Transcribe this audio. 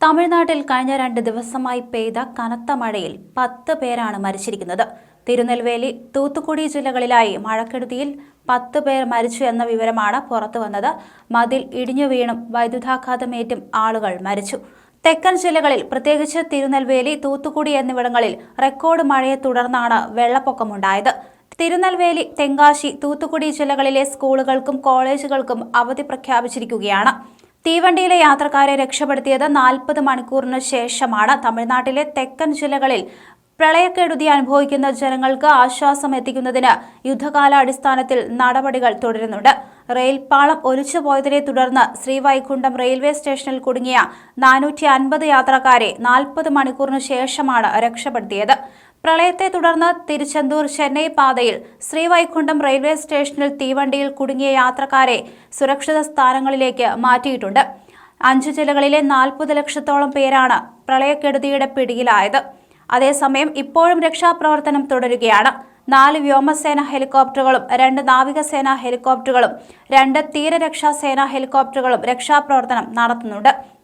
തമിഴ്നാട്ടിൽ കഴിഞ്ഞ രണ്ട് ദിവസമായി പെയ്ത കനത്ത മഴയിൽ പത്ത് പേരാണ് മരിച്ചിരിക്കുന്നത്. തിരുനെൽവേലി തൂത്തുക്കുടി ജില്ലകളിലായി മഴക്കെടുതിയിൽ പത്ത് പേർ മരിച്ചു എന്ന വിവരമാണ് പുറത്തുവന്നത് മതിൽ ഇടിഞ്ഞു വീണും വൈദ്യുതാഘാതമേറ്റും ആളുകൾ മരിച്ചു. തെക്കൻ ജില്ലകളിൽ പ്രത്യേകിച്ച് തിരുനെൽവേലി തൂത്തുക്കുടി എന്നിവിടങ്ങളിൽ റെക്കോർഡ് മഴയെ തുടർന്നാണ് വെള്ളപ്പൊക്കമുണ്ടായത്. തിരുനെൽവേലി തെങ്കാശി തൂത്തുക്കുടി ജില്ലകളിലെ സ്കൂളുകൾക്കും കോളേജുകൾക്കും അവധി പ്രഖ്യാപിച്ചിരിക്കുകയാണ്. തീവണ്ടിയിലെ യാത്രക്കാരെ രക്ഷപ്പെടുത്തിയത് നാൽപ്പത് മണിക്കൂറിന് ശേഷമാണ്. തമിഴ്നാട്ടിലെ തെക്കൻ ജില്ലകളിൽ പ്രളയക്കെടുതി അനുഭവിക്കുന്ന ജനങ്ങൾക്ക് ആശ്വാസം എത്തിക്കുന്നതിന് യുദ്ധകാലാടിസ്ഥാനത്തിൽ നടപടികൾ തുടരുന്നുണ്ട്. റെയിൽപാളം ഒലിച്ചുപോയതിനെ തുടർന്ന് ശ്രീവൈകുണ്ഠം റെയിൽവേ സ്റ്റേഷനിൽ കുടുങ്ങിയ നാനൂറ്റി അൻപത് യാത്രക്കാരെ നാൽപ്പത് മണിക്കൂറിന് ശേഷമാണ് രക്ഷപ്പെടുത്തിയത്. പ്രളയത്തെ തുടർന്ന് തിരുച്ചെന്തൂർ ചെന്നൈ പാതയിൽ ശ്രീവൈകുണ്ഠം റെയിൽവേ സ്റ്റേഷനിൽ തീവണ്ടിയിൽ കുടുങ്ങിയ യാത്രക്കാരെ സുരക്ഷിത സ്ഥാനങ്ങളിലേക്ക് മാറ്റിയിട്ടുണ്ട്. അഞ്ചു ജില്ലകളിലെ നാൽപ്പത് ലക്ഷത്തോളം പേരാണ് പ്രളയക്കെടുതിയുടെ പിടിയിലായത്. അതേസമയം ഇപ്പോഴും രക്ഷാപ്രവർത്തനം തുടരുകയാണ്. നാല് വ്യോമസേന ഹെലികോപ്റ്ററുകളും രണ്ട് നാവികസേന ഹെലികോപ്റ്ററുകളും രണ്ട് തീരരക്ഷാ സേനാ ഹെലികോപ്റ്ററുകളും രക്ഷാപ്രവർത്തനം നടത്തുന്നുണ്ട്.